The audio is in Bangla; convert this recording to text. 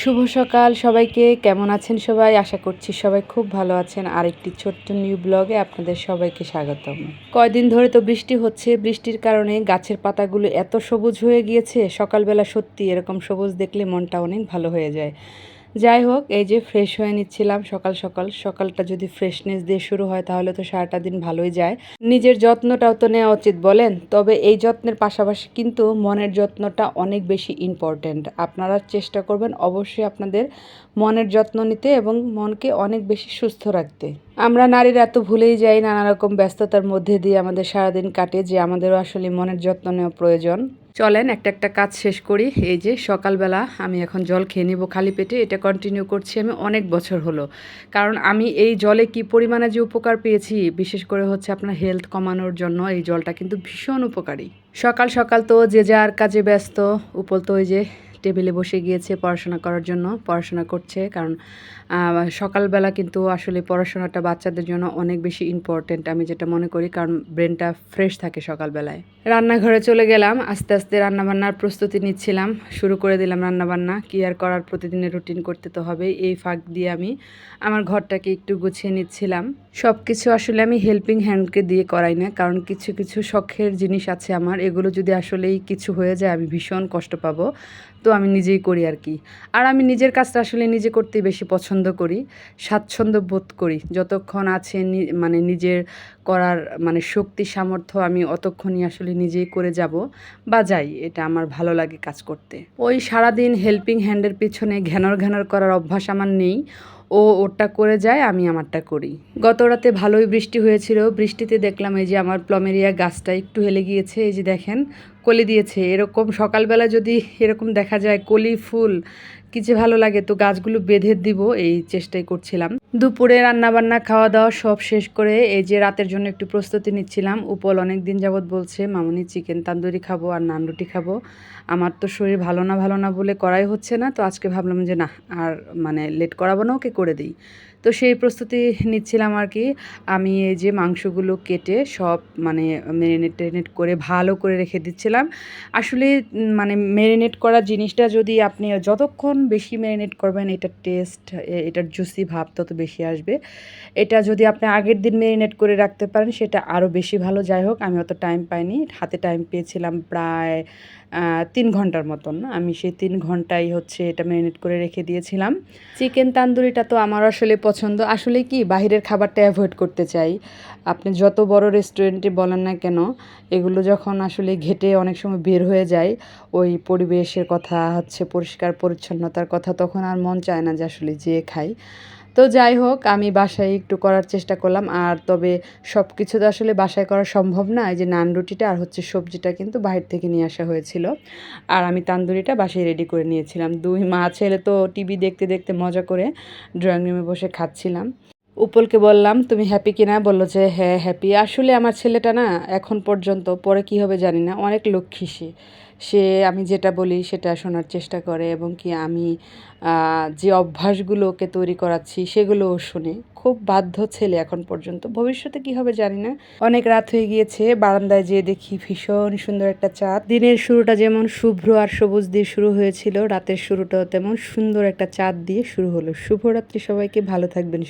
শুভ সকাল সবাইকে। কেমন আছেন সবাই? আশা করছি সবাই খুব ভালো আছেন। আর একটি ছোট্ট নিউ ব্লগে আপনাদের সবাইকে স্বাগতম। কয়দিন ধরে তো বৃষ্টি হচ্ছে। বৃষ্টির কারণে গাছের পাতাগুলো এত সবুজ হয়ে গিয়েছে। সকালবেলা সত্যি এরকম সবুজ দেখলে মনটা অনেক ভালো হয়ে যায়। যাই হোক, এই যে ফ্রেশ হয়ে নিচ্ছিলাম সকাল সকাল। সকালটা যদি ফ্রেশনেস দিয়ে শুরু হয়, তাহলে তো সারাটা দিন ভালোই যায়। নিজের যত্নটাও তো নেওয়া উচিত বলেন। তবে এই যত্নের পাশাপাশি কিন্তু মনের যত্নটা অনেক বেশি ইম্পর্ট্যান্ট আপনারা চেষ্টা করবেন অবশ্যই আপনাদের মনের যত্ন নিতে এবং মনকে অনেক বেশি সুস্থ রাখতে। আমরা নারীরা এত ভুলেই যাই নানা রকম ব্যস্ততার মধ্যে দিয়ে আমাদের সারাদিন কাটে, যে আমাদেরও আসলে মনের যত্ন নেওয়া প্রয়োজন। চলেন, একটা একটা কাজ শেষ করি। এই যে সকালবেলা আমি এখন জল খেয়ে নিব খালি পেটে, এটা কন্টিনিউ করছি আমি অনেক বছর হলো। কারণ আমি এই জলে কি পরিমাণে যে উপকার পেয়েছি, বিশেষ করে হচ্ছে আপনার হেলথ কমানোর জন্য এই জলটা কিন্তু ভীষণ উপকারী। সকাল সকাল তো যে যার কাজে ব্যস্ত উপল তো ওই যে টেবিলে বসে গিয়েছে পড়াশোনা করার জন্য, পড়াশোনা করছে। কারণ সকালবেলা কিন্তু আসলে পড়াশোনাটা বাচ্চাদের জন্য অনেক বেশি ইম্পর্টেন্ট আমি যেটা মনে করি। কারণ ব্রেনটা ফ্রেশ থাকে সকালবেলায়। রান্নাঘরে চলে গেলাম, আস্তে আস্তে রান্নাবান্নার প্রস্তুতি নিচ্ছিলাম। শুরু করে দিলাম রান্নাবান্না। কি আর করার প্রতিদিনের রুটিন করতে তো হবে, এই ফাঁক দিয়ে আমি আমার ঘরটাকে একটু গুছিয়ে নিচ্ছিলাম। সব কিছু আসলে আমি হেল্পিং হ্যান্ডকে দিয়ে করাই না, কারণ কিছু কিছু শখের জিনিস আছে আমার। এগুলো যদি আসলেই কিছু হয়ে যায়, আমি ভীষণ কষ্ট পাবো। তো আমি নিজেই করি আর কি। আর আমি নিজের কাজটা আসলে নিজে করতেই বেশি পছন্দ করি, স্বাচ্ছন্দ্য বোধ করি। যতক্ষণ আছে মানে নিজের করার মানে শক্তি, সামর্থ্য আমি অতক্ষণই আসলে নিজেই করে যাব বা যাই, এটা আমার ভালো লাগে কাজ করতে। ওই সারাদিন হেল্পিং হ্যান্ডের পিছনে ঘ্যানর ঘ্যানর করার অভ্যাস আমার নেই। ও ওরটা করে যায়, আমি আমারটা করি। গত রাতে ভালোই বৃষ্টি হয়েছিল। বৃষ্টিতে দেখলাম এই যে আমার প্লমেরিয়া গাছটা একটু হেলে গিয়েছে, এই যে দেখেন, কলি দিয়েছে। এরকম সকালবেলা যদি এরকম দেখা যায় কলি ফুল কি যে ভালো লাগে, তো গাছগুলো বেঁধে দিব, এই চেষ্টাই করছিলাম। দুপুরে রান্নাবান্না খাওয়া দাওয়া সব শেষ করে এই যে রাতের জন্য একটু প্রস্তুতি নিচ্ছিলাম। উপল অনেক দিন যাবৎ বলছে, মামনি চিকেন তান্দুরি খাব আর নান রুটি খাব। আমার তো শরীর ভালো না ভালো না বলে করাই হচ্ছে না, তো আজকে ভাবলাম যে না, আর মানে লেট করাবো না, ওকে করে দিই। তো সেই প্রস্তুতি নিচ্ছিলাম আর কি। আমি এই যে মাংসগুলো কেটে সব মানে ম্যারিনেট টেরিনেট করে ভালো করে রেখে দিচ্ছিলাম। আসলে মানে ম্যারিনেট করা জিনিসটা যদি আপনি যতক্ষণ বেশি ম্যারিনেট করবেন, এটার টেস্ট এটার জুসি ভাব তত বেশি আসবে। এটা যদি আপনি আগের দিন ম্যারিনেট করে রাখতে পারেন, সেটা আরও বেশি ভালো। যাই হোক, আমি অত টাইম পাইনি। হাতে টাইম পেয়েছিলাম প্রায় তিন ঘণ্টার মতন। আমি সেই তিন ঘন্টাই হচ্ছে এটা ম্যারিনেট করে রেখে দিয়েছিলাম। চিকেন তান্দুরিটা তো আমার আসলে পছন্দ। আসলে কি, বাহিরের খাবারটা অ্যাভয়েড করতে চাই। আপনি যত বড় রেস্টুরেন্টে বলেন না কেন, এগুলো যখন আসলে ঘেটে অনেক সময় বের হয়ে যায়, ওই পরিবেশের কথা হচ্ছে পরিষ্কার পরিচ্ছন্নতার কথা তখন আর মন চায় না যে আসলে যেয়ে খাই। তো যাই হোক, আমি বাসায় একটু করার চেষ্টা করলাম। আর তবে সব কিছু তো আসলে বাসায় করা সম্ভব না। এই যে নান রুটিটা আর হচ্ছে সবজিটা কিন্তু বাহির থেকে নিয়ে আসা হয়েছিল। আর আমি তান্দুরিটা বাসায় রেডি করে নিয়েছিলাম। দুই মা ছেলে তো টিভি দেখতে দেখতে মজা করে ড্রয়িং রুমে বসে খাচ্ছিলাম। উপলকে বললাম, তুমি হ্যাপি কিনা বলল যে হ্যাঁ হ্যাপি আসলে আমার ছেলেটা না এখন পর্যন্ত, পরে কি হবে জানি না, অনেক লক্ষ্মী সে। সে আমি যেটা বলি সেটা শোনার চেষ্টা করে এবং কি আমি যে অভ্যাসগুলো ওকে তৈরি করাচ্ছি সেগুলোও শুনে। খুব বাধ্য ছেলে এখন পর্যন্ত। ভবিষ্যতে কি হবে জানি না। অনেক রাত হয়ে গিয়েছে, বারান্দায় যেয়ে দেখি ভীষণ সুন্দর একটা চাঁদ। দিনের শুরুটা যেমন শুভ্র আর সবুজ দিয়ে শুরু হয়েছিল, রাতের শুরুটাও তেমন সুন্দর একটা চাঁদ দিয়ে শুরু হলো। শুভরাত্রি সবাইকে, ভালো থাকবেন